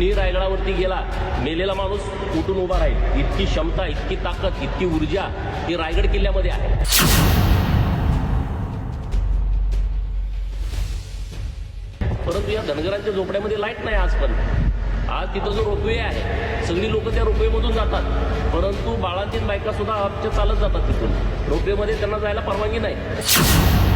कोणी रायगडावरती गेला. मेलेला माणूस उठून उभा राहील? इतकी क्षमता इतकी ताकद इतकी ऊर्जा ही रायगड किल्ल्यामध्ये आहे. परंतु या धनगरांच्या झोपड्यामध्ये लाइट नाही आज पण. आज तिथं जो रोपवे आहे सगळी लोक त्या रोपवेमधून जातात. परंतु बाळांतील बायका सुद्धा आमच्या चालत जातात तिथून. रोपवेमध्ये त्यांना जायला परवानगी नाही.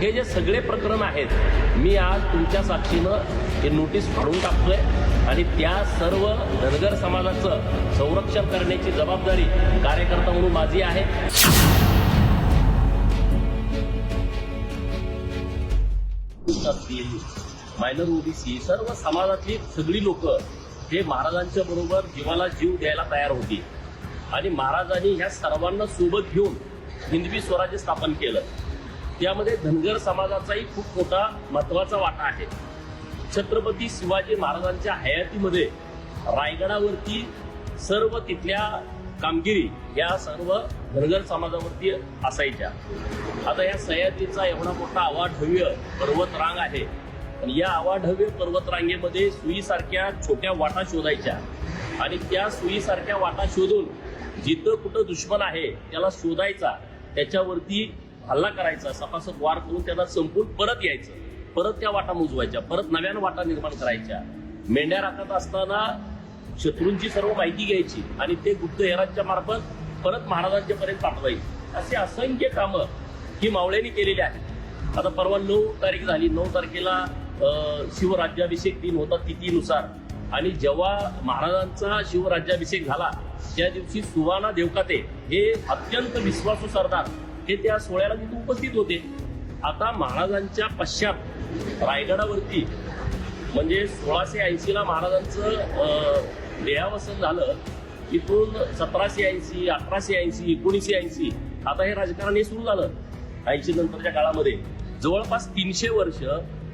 हे जे सगळे प्रकरण आहेत मी आज तुमच्या साक्षीनं हे नोटीस फाडून टाकतोय आणि त्या सर्व धनगर समाजाचं संरक्षण करण्याची जबाबदारी कार्यकर्ता म्हणून माझी आहे. मायनर ओबीसी सर्व समाजातली सगळी लोक हे महाराजांच्या बरोबर जीवाला जीव द्यायला तयार होती. आणि महाराजांनी ह्या सर्वांना सोबत घेऊन हिंदवी स्वराज्य स्थापन केलं. त्यामध्ये धनगर समाजाचाही खूप मोठा महत्त्वाचा वाटा आहे. छत्रपती शिवाजी महाराजांच्या हयातीमध्ये रायगडावरती सर्व तिथल्या कामगिरी या सर्व धनगर समाजावरती असायच्या. आता या सह्याद्रीचा एवढा मोठा अवाढव्य पर्वतरांग आहे. आणि या अवाढव्य पर्वतरांगेमध्ये सुईसारख्या छोट्या वाटा शोधायच्या. आणि त्या सुईसारख्या वाटा शोधून जिथं कुठं दुश्मन आहे त्याला शोधायचा त्याच्यावरती हल्ला करायचा सपासप वार करून त्याला संपून परत यायचं. परत त्या वाटा मुजवायच्या परत नव्यानं वाटा निर्माण करायच्या. मेंढ्या राखत असताना शत्रूंची सर्व माहिती घ्यायची आणि ते गुप्तहेरांच्या मार्फत परत महाराजांच्या पर्यंत पाठवायची. असे असंख्य कामं ही मावळ्यांनी केलेली आहेत. आता परवा नऊ तारीख झाली. नऊ तारखेला शिवराज्याभिषेक दिन होता तिथीनुसार. आणि जेव्हा महाराजांचा शिवराज्याभिषेक झाला त्या दिवशी सुवाना देवकाते हे अत्यंत विश्वासू सरदार हे त्या सोहळ्याला तिथे उपस्थित होते. आता महाराजांच्या पश्चात रायगडावरती म्हणजे सोळाशे ऐंशी ला महाराजांचं देहावसन झालं. इथून सतराशे ऐंशी अठराशे ऐंशी एकोणीसशे ऐंशी आता हे राजकारण हे सुरू झालं. ऐंशी नंतरच्या काळामध्ये. जवळपास तीनशे वर्ष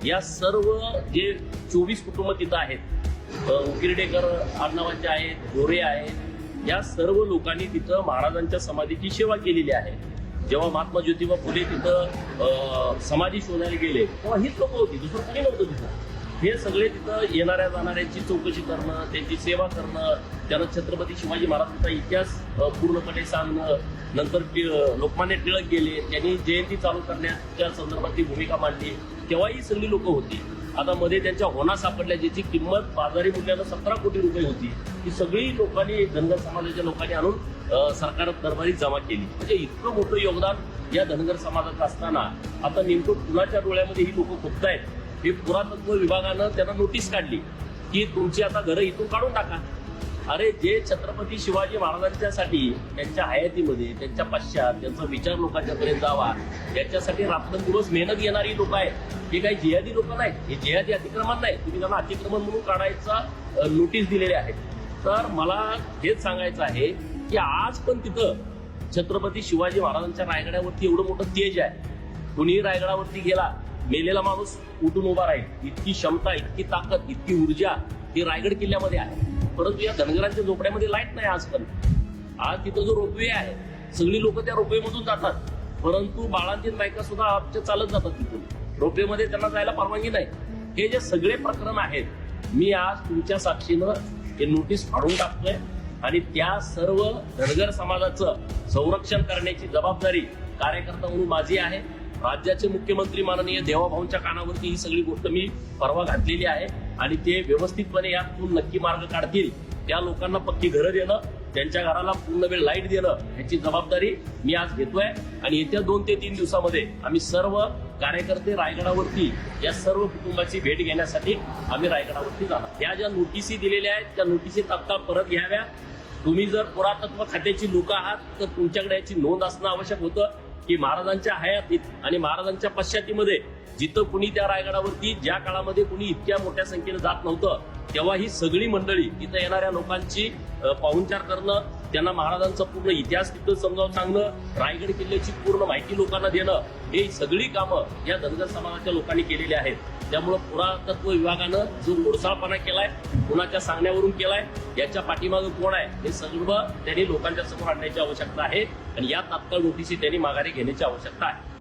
या सर्व जे चोवीस कुटुंब तिथं आहेत उकिरडेकर आडनावाचे आहेत गोरे आहेत या सर्व लोकांनी तिथं महाराजांच्या समाधीची सेवा केलेली आहे. जेव्हा महात्मा ज्योतिबा फुले तिथं समाधी शोधायला गेले तेव्हा हीच लोक होती. दुसरं कोणी नव्हतं तिथं. हे सगळे तिथं येणाऱ्या जाणाऱ्यांची चौकशी करणं त्यांची सेवा करणं त्यांना छत्रपती शिवाजी महाराजांचा इतिहास पूर्णपणे सांगणं नंतर टिळ- लोकमान्य टिळक गेले त्यांनी जयंती चालू करण्याच्या संदर्भातली भूमिका मांडली. तेव्हाही सगळी लोक होती. आता मध्ये त्यांच्या होना सापडल्या ज्याची किंमत बाजारी मूल्यानं सतरा कोटी रुपये होती ही सगळी लोकांनी धनगर समाजाच्या लोकांनी आणून सरकार दरबारी जमा केली. म्हणजे इतकं मोठं योगदान या धनगर समाजाचं असताना आता नेमकं कुणाच्या डोळ्यामध्ये ही लोक खुपतायत हे पुरातत्व विभागानं त्यांना नोटीस काढली की तुमची आता घरं इथून काढून टाका. अरे जे छत्रपती शिवाजी महाराजांच्यासाठी त्यांच्या हयातीमध्ये त्यांच्या पश्चात त्यांचा विचार लोकांच्या पर्यंत जावा त्यांच्यासाठी रात्रंदिवस मेहनत घेणारी लोक आहेत. हे काही जिहादी लोक नाहीत. हे जिहादी अतिक्रमण नाही तुम्ही त्यांना अतिक्रमण म्हणून काढायचा नोटीस दिलेली आहे तर मला हेच सांगायचं आहे की आज पण तिथं छत्रपती शिवाजी महाराजांच्या रायगडावरती एवढं मोठं तेज आहे. कुणीही रायगडावरती गेला मेलेला माणूस उठून उभा राहील. इतकी क्षमता इतकी ताकद इतकी ऊर्जा ही रायगड किल्ल्यामध्ये आहे. परंतु या धनगरांच्या झोपड्यामध्ये लाइट नाही आज पण आज तिथं जो रोपवे आहे सगळी लोक त्या रोपवेमधून जातात. परंतु बाळांतील बायका सुद्धा आमच्या चालत जातात तिथून. रोपवेमध्ये त्यांना जायला परवानगी नाही. हे जे सगळे प्रकरण आहेत मी आज तुमच्या साक्षीनं हे नोटीस फाडून टाकतोय आणि त्या सर्व धनगर समाजाचं संरक्षण करण्याची जबाबदारी कार्यकर्ता म्हणून माझी आहे. राज्याचे मुख्यमंत्री माननीय देवाभाऊंच्या कानावरती ही सगळी गोष्ट मी परवा घातलेली आहे. आणि ते व्यवस्थितपणे यातून नक्की मार्ग काढतील त्या लोकांना पक्की घरं देणं त्यांच्या घराला पूर्ण वेळ लाइट देणं ह्याची जबाबदारी मी आज घेतोय. आणि येत्या दोन ते तीन दिवसामध्ये आम्ही सर्व कार्यकर्ते रायगडावरती या सर्व कुटुंबाची भेट घेण्यासाठी आम्ही रायगडावरती जाणार. त्या ज्या नोटिसी दिलेल्या आहेत त्या नोटिसी तात्काळ परत घ्याव्या. तुम्ही जर पुरातत्व खात्याची लोक आहात तर तुमच्याकडे याची नोंद असणं आवश्यक होतं. की महाराजांच्या हयातीत आणि महाराजांच्या पश्चातीमध्ये जिथं कुणी त्या रायगडावरती ज्या काळामध्ये कुणी इतक्या मोठ्या संख्येने जात नव्हतं तेव्हा ही सगळी मंडळी तिथं येणाऱ्या लोकांची पाहुणचार करणं त्यांना महाराजांचा पूर्ण इतिहास तिथं समजावून सांगणं रायगड किल्ल्याची पूर्ण माहिती लोकांना देणं हे सगळी कामं या धनगर समाजाच्या लोकांनी केलेली आहेत. त्यामुळं पुरातत्व विभागानं जो मोडसाळपणा केलाय कुणाच्या सांगण्यावरून केलाय याच्या पाठीमागं कोण आहे हे सर्व त्यांनी लोकांच्या समोर आणण्याची आवश्यकता आहे. आणि या तात्काळ नोटीसी त्यांनी माघारी घेण्याची आवश्यकता आहे.